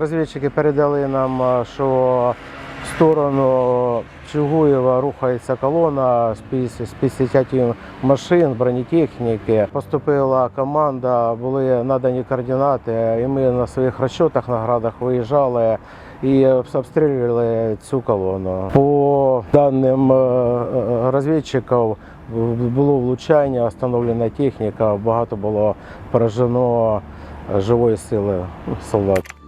Розвідчики передали нам, що в сторону Чугуєва рухається колона з 50 машин, бронетехніки. Поступила команда, були надані координати, і ми на своїх розчотах на градах виїжджали і обстрілювали цю колону. По даним е, е, розвідчиків було влучання, встановлена техніка, багато було поражено живої сили солдат.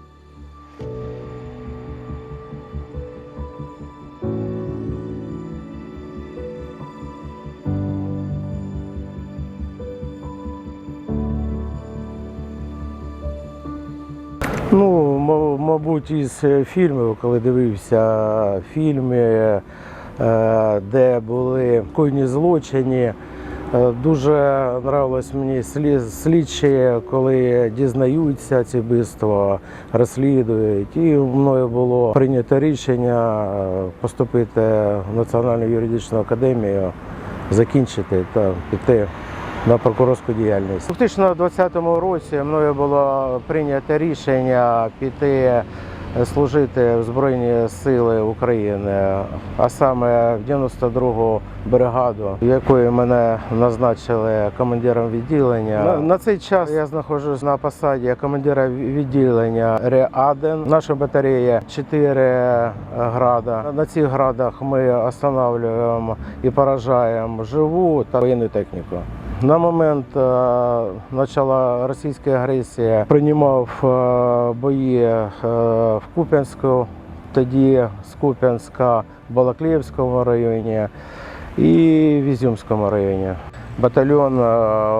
Ну, мабуть, із е, фільмів, коли дивився фільми, е, де були койні злочини. Е, Дуже нравилось мені слі- слідчі, коли дізнаються ці вбивства, розслідують. І мною було прийнято рішення е, поступити в Національну юридичну академію, закінчити та піти на прокурорську діяльність. У 2020 році мною було прийнято рішення піти служити в Збройні Сили України, а саме в 92-гу бригаду, якої мене назначили командиром відділення. На, на цей час я знаходжусь на посаді командира відділення РЕАДЕН. Наша батарея 4 града. На цих градах ми встановлюємо і поражаємо живу та воєнну техніку. На момент е, почала російської агресії приймав е, бої е, в Куп'янську, тоді з Куп'янська Балакліївському районі і в Ізюмському районі. Батальйон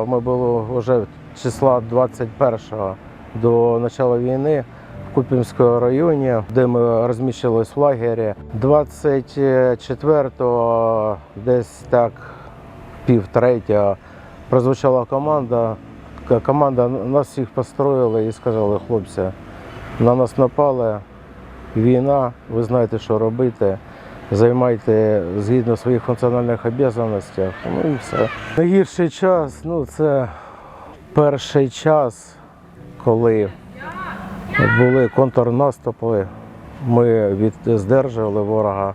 ми були вже числа 21-го до початку війни в Куп'янському районі, де ми розміщились в лагері. 24-го десь так пів третього прозвучала команда. Команда нас всіх построїла і сказали, хлопці, на нас напали, війна, ви знаєте, що робити. Займайте згідно своїх функціональних обов'язків. Ну і все. Найгірший час ну, це перший час, коли були контрнаступи. Ми від, здержували ворога,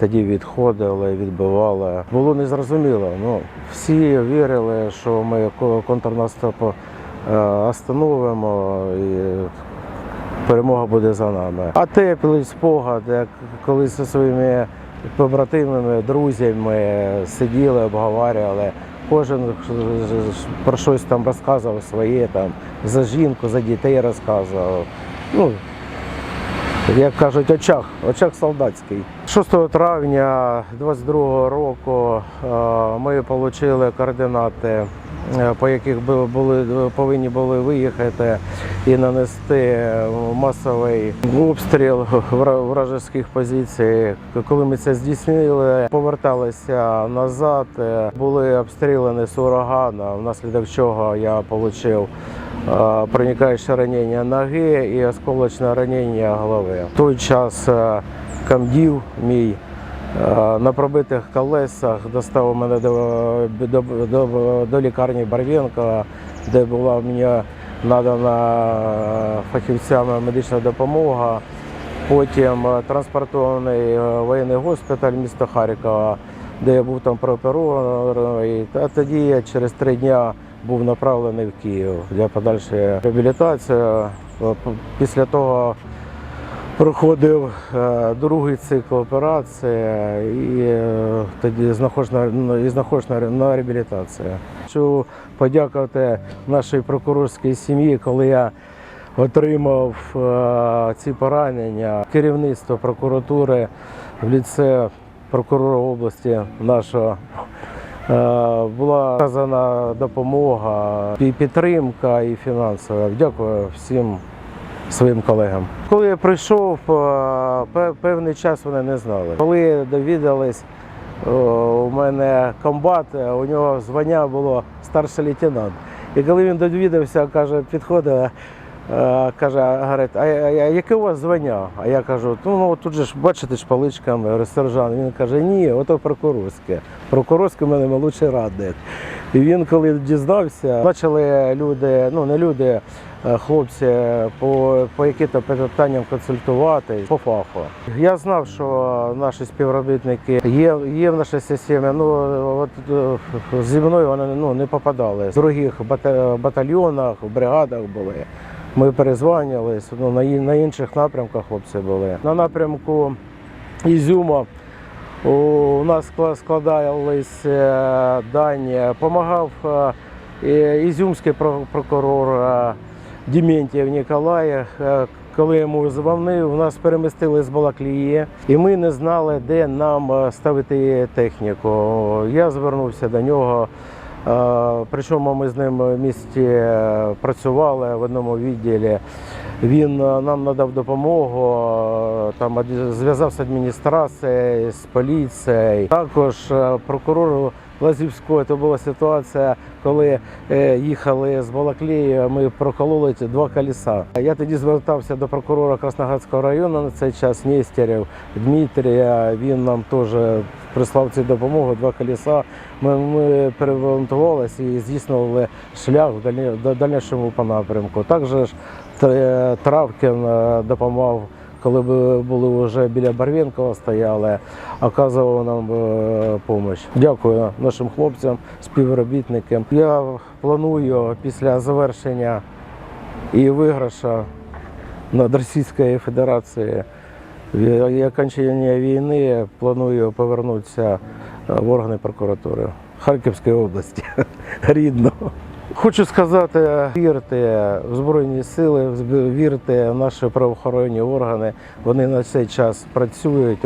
тоді відходили, відбивали. Було незрозуміло. Ну, всі вірили, що ми ко- контрнаступ е, остановимо і перемога буде за нами. А теплий спогад, як коли зі своїми побратимами, друзями сиділи, обговорювали. Кожен про щось там розказував своє, там, за жінку, за дітей розказував. Ну, як кажуть, очах, очах солдатський. 6 травня 22 року е, ми отримали координати, е, по яких були, повинні були виїхати і нанести масовий обстріл вражеських позицій. Коли ми це здійснили, поверталися назад, е, були обстріляні з урагана, внаслідок чого я отримав Е, проникаюче ранення ноги і осколочне ранення голови. В той час е, камдів мій е, на пробитих колесах доставив мене до, до, до, до лікарні Барвінка, де була мені надана фахівцями медична допомога. Потім е, транспортований е, воєнний госпіталь міста Харкова, де я був там прооперований. А тоді я через три дні був направлений в Київ для подальшої реабілітації. Після того проходив е, другий цикл операції і е, тоді знаходжусь на, ну, на, реабілітації. Хочу подякувати нашій прокурорській сім'ї, коли я отримав е, ці поранення. Керівництво прокуратури в ліце прокурора області нашого була оказана допомога, пі- підтримка і фінансова. Дякую всім своїм колегам. Коли я прийшов, е, певний час вони не знали. Коли довідались, е, у мене комбат, е, у нього звання було старший лейтенант. І коли він довідався, каже, підходить, Е, Каже, говорить, а, яке у вас звання? А я кажу, ну, ну тут же ж бачите ж паличками, говорю, сержант. Він каже, ні, ото прокурорське. Прокурорське в мене молодший радник. І він, коли дізнався, почали люди, ну не люди, е, хлопці, по, по яким-то питанням консультувати по фаху. Я знав, що наші співробітники є, є в нашій системі. Ну от е, зі мною вони ну, не попадали. В других бата- батальйонах, бригадах були. Ми перезванювались, ну, на, інших напрямках хлопці були. На напрямку Ізюма у нас скла- складались е, дані, допомагав ізюмський про- прокурор е, Дементьєв Ніколай. Е, Коли йому дзвонив, нас перемістили з Балаклії, і ми не знали, де нам е, ставити техніку. Я звернувся до нього. Е, Причому ми з ним в місті е, працювали в одному відділі. Він е, нам надав допомогу, там аді- зв'язав з адміністрацією, з поліцією. Також прокурору Лазівського це була ситуація, коли їхали з Балаклії, ми прокололи два колеса. Я тоді звертався до прокурора Красноградського району на цей час Нестерів Дмитрія. Він нам теж прислав цю допомогу, два колеса. Ми, ми перевантувалися і здійснювали шлях в дальнішому по напрямку. Також Тр- Травкін е, допомагав, коли ви були вже біля Барвінкова стояли, оказував нам допомогу. Дякую нашим хлопцям, співробітникам. Я планую після завершення і виграша над Російською Федерацією і окончання війни планую повернутися е, в органи прокуратури Харківської області рідно. Хочу сказати, вірте в Збройні Сили, вірте в наші правоохоронні органи. Вони на цей час працюють,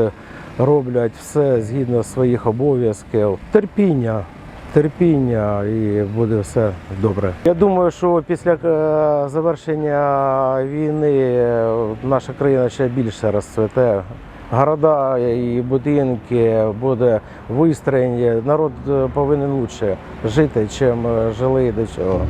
роблять все згідно своїх обов'язків. Терпіння, терпіння і буде все добре. Я думаю, що після е, завершення війни е, наша країна ще більше розцвете. Города і будинки буде вистроєні. Народ е, повинен лучше жити, чим жили до цього.